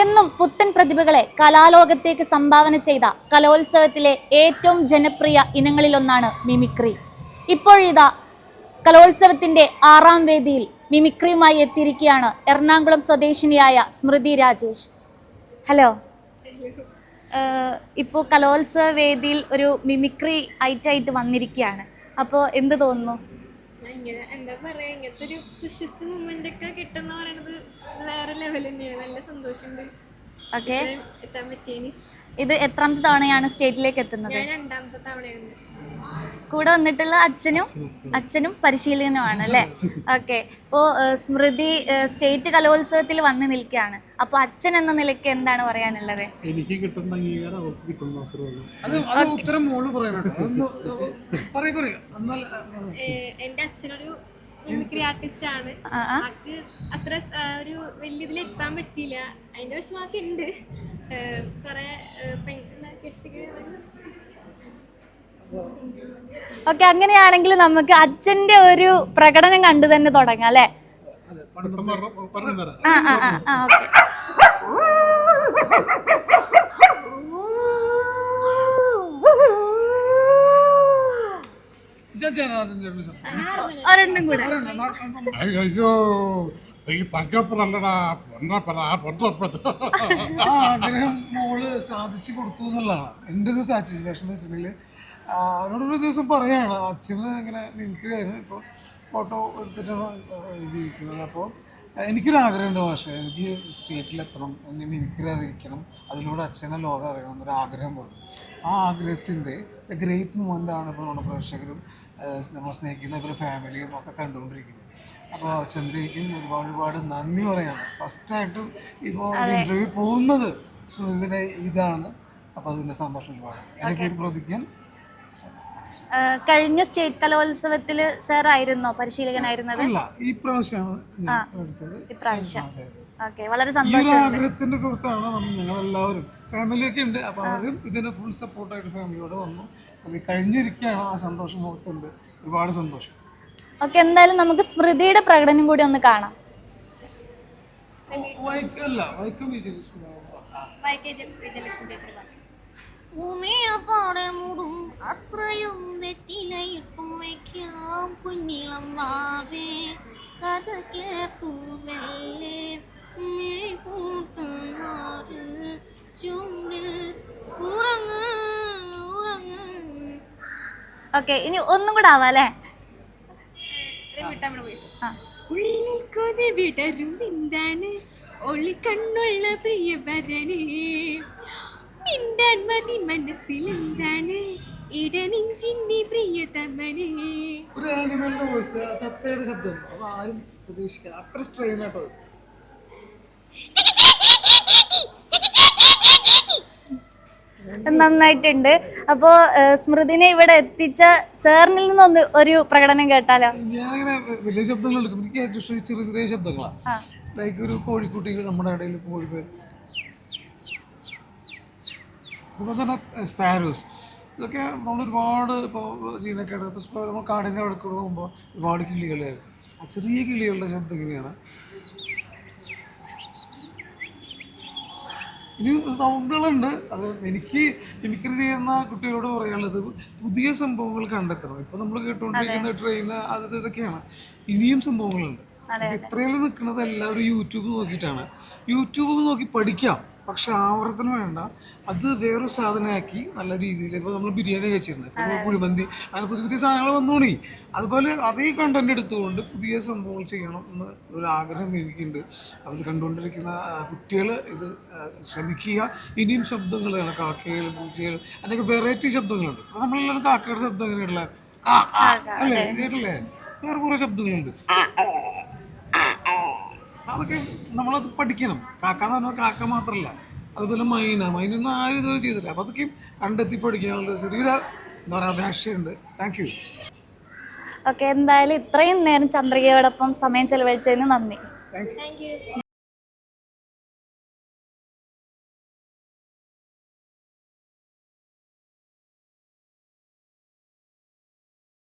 എന്നും പുത്തൻ പ്രതിഭകളെ കലാലോകത്തേക്ക് സംഭാവന ചെയ്ത കലോത്സവത്തിലെ ഏറ്റവും ജനപ്രിയ ഇനങ്ങളിലൊന്നാണ് മിമിക്രി. ഇപ്പോഴിതാ കലോത്സവത്തിന്റെ ആറാം വേദിയിൽ മിമിക്രിയുമായി എത്തിയിരിക്കുകയാണ് എറണാകുളം സ്വദേശിനിയായ സ്മൃതി രാജേഷ്. ഹലോ. ഇപ്പോൾ കലോത്സവ വേദിയിൽ ഒരു മിമിക്രി ഐറ്റായിട്ട് വന്നിരിക്കുകയാണ്. അപ്പോൾ എന്ത് തോന്നുന്നു? ഇങ്ങനെ എന്താ പറയാ ഇങ്ങനത്തെ ഒരു ഒക്കെ കിട്ടുന്ന ലെവൽ തന്നെയാണ്. നല്ല സന്തോഷമുണ്ട്. ഓക്കെ ഇത്രയും എത്താൻ പറ്റിയതിന് ഇത് എത്രാമത്തെ തവണയാണ് സ്റ്റേറ്റിലേക്ക് എത്തുന്നത്? ഞാൻ രണ്ടാമത്തെ തവണയാണ്. കൂടെ വന്നിട്ടുള്ള അച്ഛനും അച്ഛനും പരിശീലനമാണ് അല്ലേ? ഓക്കെ ഇപ്പോൾ സ്മൃതി ഏഹ്, സ്റ്റേറ്റ് കലോത്സവത്തിൽ വന്ന് നിൽക്കുകയാണ്. അപ്പോൾ അച്ഛൻ എന്ന നിലയ്ക്ക് എന്താണ് പറയാനുള്ളത്? എനിക്ക് കിട്ടുന്ന അംഗീകാരം അവർക്ക് കിട്ടുന്നു അത്രേ ഉള്ളൂ. അത് അത് ഉത്തരം മോൾ പറയണം കേട്ടോ. അതൊന്ന് പറയ പറയ. എന്നാൽ ഏഹ് അച്ഛനൊരു മിമിക്രി ആർട്ടിസ്റ്റ് ആണ്. ആക്ക് അത്ര ഒരു വലിയ ഇതിൽ എത്താൻ പറ്റിയില്ല. അതിന്റെ വിഷമമൊക്കെ ഉണ്ട് കുറെ കെട്ടിക്ക് ഓക്കെ അങ്ങനെയാണെങ്കിൽ നമുക്ക് അച്ഛന്റെ ഒരു പ്രകടനം കണ്ടു തന്നെ തുടങ്ങാം അല്ലേ? ആ ആ ആ ഓക്കെ ഞാൻ ജനാർദ്ദൻ ചേട്ടന്റെ ശബ്ദം ഒരെണ്ണം കൂടെ. അയ്യോ ഈ തങ്കപ്പനല്ലടാ പൊന്നപ്പന പൊന്നപ്പൻ. ആ ആഗ്രഹം മോൾ സാധിച്ചു കൊടുത്തു എന്നുള്ളതാണ്. എന്റെ ഒരു സാറ്റിസ്ഫാക്ഷൻ എന്ന് വെച്ചിട്ടുണ്ടെങ്കിൽ അവരോടൊരു ദിവസം പറയാണ് അച്ഛന് ഇങ്ങനെ നിൽക്കുകയായിരുന്നു ഇപ്പോൾ ഫോട്ടോ എടുത്തിട്ടാണ് ജീവിക്കുന്നത് അപ്പോൾ എനിക്കൊരു ആഗ്രഹമുണ്ട് പക്ഷേ എനിക്ക് സ്റ്റേറ്റിലെത്തണം എന്നെ മിമിക്രി അറിയിക്കണം അതിലൂടെ അച്ഛനെ ലോകം അറിയണം എന്നൊരു ആഗ്രഹം പറഞ്ഞു ആ ആഗ്രഹത്തിന്റെ ഗ്രേറ്റ് മൂമെന്റ് ആണ് ഇപ്പോൾ നമ്മുടെ പ്രേക്ഷകരും നമ്മൾ സ്നേഹിക്കുന്ന ഇവരുടെ ഫാമിലിയും ഒക്കെ കണ്ടുകൊണ്ടിരിക്കുന്നത്. അപ്പോൾ ചന്ദ്രയ്ക്കും ഒരുപാട് ഒരുപാട് നന്ദി പറയാണ്. ഫസ്റ്റായിട്ടും ഇപ്പോൾ ഇന്റർവ്യൂ പോകുന്നത് സ്മൃതിയുടെ ഇതാണ്. അപ്പോൾ അതിന്റെ സന്തോഷം ഒരുപാട്. എനിക്ക് പേര് പ്രതിജ്ഞൻ കഴിഞ്ഞ സ്റ്റേറ്റ് കലോത്സവത്തിൽ സാർ ആയിരുന്നോ പരിശീലകനായിരുന്നത്? അല്ല ഈ പ്രാവശ്യമാണ് ഞാൻ എടുത്തത്. ഇപ്രാവശ്യം വളരെ ആഗ്രഹത്തിന്റെ പുറത്താണ് നമ്മൾ ഞങ്ങളെല്ലാവരും. ഫാമിലിയൊക്കെ ഉണ്ട്. അപ്പോൾ അവരും ഇതിന് ഫുൾ സപ്പോർട്ടായിട്ട് ഫാമിലിയോട് വന്നു. അത് കഴിഞ്ഞിരിക്കുകയാണ് ആ സന്തോഷം മുഖത്തുണ്ട്. ഒരുപാട് സന്തോഷം. ഓക്കെ എന്തായാലും നമുക്ക് സ്മൃതിയുടെ പ്രകടനം കൂടി ഒന്ന് കാണാം. വൈക്കല്ല വൈക്കം വിജയലക്ഷ്മി വിജയലക്ഷ്മി ചേച്ചിയുടെ പാട്ട് ഉമയപ്പാടെ മൂടും. അത്രയും നെറ്റിലയിട്ടും വയ്ക്കാം കുഞ്ഞിളം വാവേ കഥ കേൾക്കുമല്ലേ ഉറങ്ങ് ഉറങ്ങ് ഓക്കെ ഇനി ഒന്നും കൂടെ ആവാല്ലേ ഉള്ളിൽ കൊതി വിടരും എന്താണ് ഒളിക്കണ്ണുള്ള പ്രിയവരനെ. മിണ്ടാൻ മതി മനസ്സിൽ എന്താണ് ഇടനെഞ്ചിന്റെ പ്രിയതമനെ. ഒരു ആനിമലിന്റെ വോയിസ് തത്തയുടെ ശബ്ദം. അത് ആരും പ്രതീക്ഷിക്കുക അത്ര സ്ട്രെയിൻ ആട്ടോ അത്. നന്നായിട്ടുണ്ട്. അപ്പോ സ്മൃതിനെ ഇവിടെ എത്തിച്ച സാറിനിൽ നിന്നൊന്ന് ഒരു പ്രകടനം കേട്ടാലോ? ഞാൻ വലിയ ശബ്ദങ്ങൾ എടുക്കും എനിക്ക് ഏറ്റവും ഇഷ്ടം ചെറിയ ചെറിയ ശബ്ദങ്ങളാണ്. ലൈക്ക് ഒരു കോഴിക്കുട്ടി നമ്മുടെ ഇടയിൽ കോഴിപ്പേർ അതുപോലെ തന്നെ സ്പാരോസ് ഇതൊക്കെ നമ്മൾ ഒരുപാട് ഇപ്പോൾ ചീനൊക്കെ ഇപ്പോൾ നമ്മൾ കാടിന്റെ അടുക്കൂടെ കൂടെ പോകുമ്പോൾ ഒരുപാട് കിളികളെ ആ ചെറിയ കിളികളുടെ ശബ്ദം ഇങ്ങനെയാണ്. ഇനി സംഭവങ്ങളുണ്ട്. അത് എനിക്ക് മിമിക്രി ചെയ്യുന്ന കുട്ടികളോട് പറയാനുള്ളത് പുതിയ സംഭവങ്ങൾ കണ്ടെത്തണം. ഇപ്പൊ നമ്മൾ കേട്ടുകൊണ്ടിരിക്കുന്ന ട്രെയിൻ അത് ഇതൊക്കെയാണ്. ഇനിയും സംഭവങ്ങളുണ്ട്. ഇത്രയും നിൽക്കുന്നത് എല്ലാവരും യൂട്യൂബ് നോക്കിയിട്ടാണ്. യൂട്യൂബ് നോക്കി പഠിക്കാം. പക്ഷെ ആവർത്തനം വേണ്ട. അത് വേറൊരു സാധനമാക്കി നല്ല രീതിയിൽ ഇപ്പോൾ നമ്മൾ ബിരിയാണി കഴിച്ചിരുന്നത്. ഇപ്പോൾ കുഴിമന്തി അങ്ങനെ പുതിയ പുതിയ സാധനങ്ങൾ വന്നോണി. അതുപോലെ അതേ കണ്ടന്റ് എടുത്തുകൊണ്ട് പുതിയ സംഭവങ്ങൾ ചെയ്യണം എന്ന് ഒരു ആഗ്രഹം എനിക്കുണ്ട്. അവർ കണ്ടുകൊണ്ടിരിക്കുന്ന കുട്ടികൾ ഇത് ശ്രമിക്കുക. ഇനിയും ശബ്ദങ്ങളാണ് കാക്കകൾ പൂച്ചകൾ അതൊക്കെ വെറൈറ്റി ശബ്ദങ്ങളുണ്ട്. അപ്പോൾ നമ്മളെല്ലാവരും കാക്കയുടെ ശബ്ദം കാ, അല്ലേ? കേട്ടില്ലേ? വേറെ കുറേ ശബ്ദങ്ങളുണ്ട്. അതൊക്കെ നമ്മളത് പഠിക്കണം. കാക്ക എന്ന് പറഞ്ഞാൽ കാക്ക മാത്രമല്ല അതുപോലെ മൈന. മൈനൊന്നും ആരും ഇതുവരെ ചെയ്തില്ല അപ്പോൾ അതൊക്കെയും കണ്ടെത്തി പഠിക്കാനുള്ള ചെറിയൊരു എന്താ പറയുക അപേക്ഷയുണ്ട്. താങ്ക് യു ഓക്കെ എന്തായാലും ഇത്രയും നേരം ചന്ദ്രികയോടൊപ്പം സമയം ചെലവഴിച്ചതിന് നന്ദി. Thank thank you